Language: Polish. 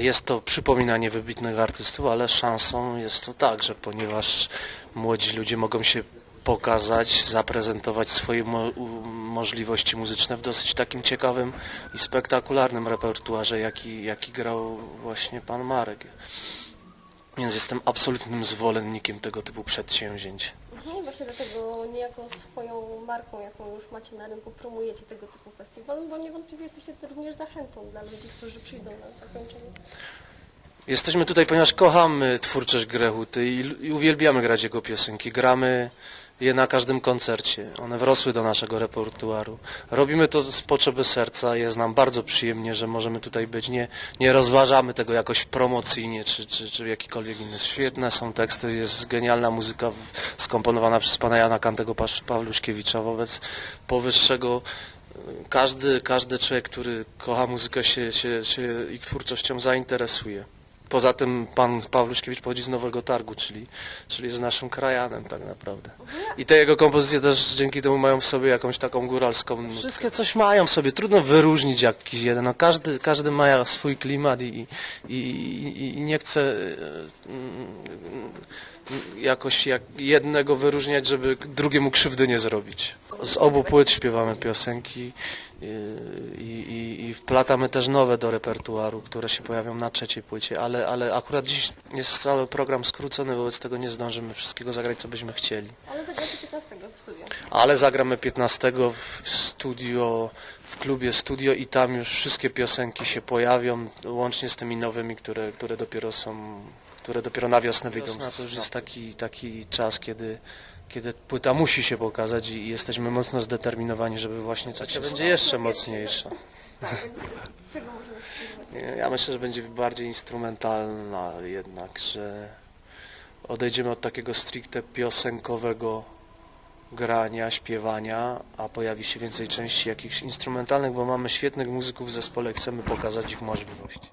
jest to przypominanie wybitnych artystów, ale szansą jest to także, ponieważ młodzi ludzie mogą się pokazać, zaprezentować swoje mo- możliwości muzyczne w dosyć takim ciekawym i spektakularnym repertuarze, jaki, jaki grał właśnie pan Marek. Więc jestem absolutnym zwolennikiem tego typu przedsięwzięć. Mhm, właśnie dlatego niejako swoją marką, jaką już macie na rynku, promujecie tego typu festiwal, bo niewątpliwie jesteście również zachętą dla ludzi, którzy przyjdą na zakończenie. Jesteśmy tutaj, ponieważ kochamy twórczość Grechuty i, i uwielbiamy grać jego piosenki. Gramy je na każdym koncercie. One wrosły do naszego repertuaru. Robimy to z potrzeby serca. Jest nam bardzo przyjemnie, że możemy tutaj być. Nie, nie rozważamy tego jakoś promocyjnie czy, czy, czy jakikolwiek inny. Świetne są teksty, jest genialna muzyka skomponowana przez pana Jana Kantego Pawluszkiewicza. Wobec powyższego każdy, każdy człowiek, który kocha muzykę się, się, się ich twórczością zainteresuje. Poza tym pan Pawluszkiewicz pochodzi z Nowego Targu, czyli, czyli jest naszym krajanem tak naprawdę. I te jego kompozycje też dzięki temu mają w sobie jakąś taką góralską... nutkę. Wszystkie coś mają w sobie, trudno wyróżnić jakiś jeden. No każdy, każdy ma swój klimat i, i, i, i nie chce e, mm, jakoś jak jednego wyróżniać, żeby drugiemu krzywdy nie zrobić. Z obu płyt śpiewamy piosenki i, i, i wplatamy też nowe do repertuaru, które się pojawią na trzeciej płycie, ale, ale akurat dziś jest cały program skrócony, wobec tego nie zdążymy wszystkiego zagrać, co byśmy chcieli. Ale zagracie 15 w studio. Ale zagramy 15 w studio, w klubie studio i tam już wszystkie piosenki się pojawią, łącznie z tymi nowymi, które, które dopiero są, które dopiero na wiosnę wyjdą. Wiosna to już jest taki, taki czas, kiedy, kiedy płyta musi się pokazać i jesteśmy mocno zdeterminowani, żeby właśnie to będzie jeszcze mocniejsza. Tak? Ja myślę, że będzie bardziej instrumentalna jednak, że odejdziemy od takiego stricte piosenkowego grania, śpiewania, a pojawi się więcej części jakichś instrumentalnych, bo mamy świetnych muzyków w zespole i chcemy pokazać ich możliwości.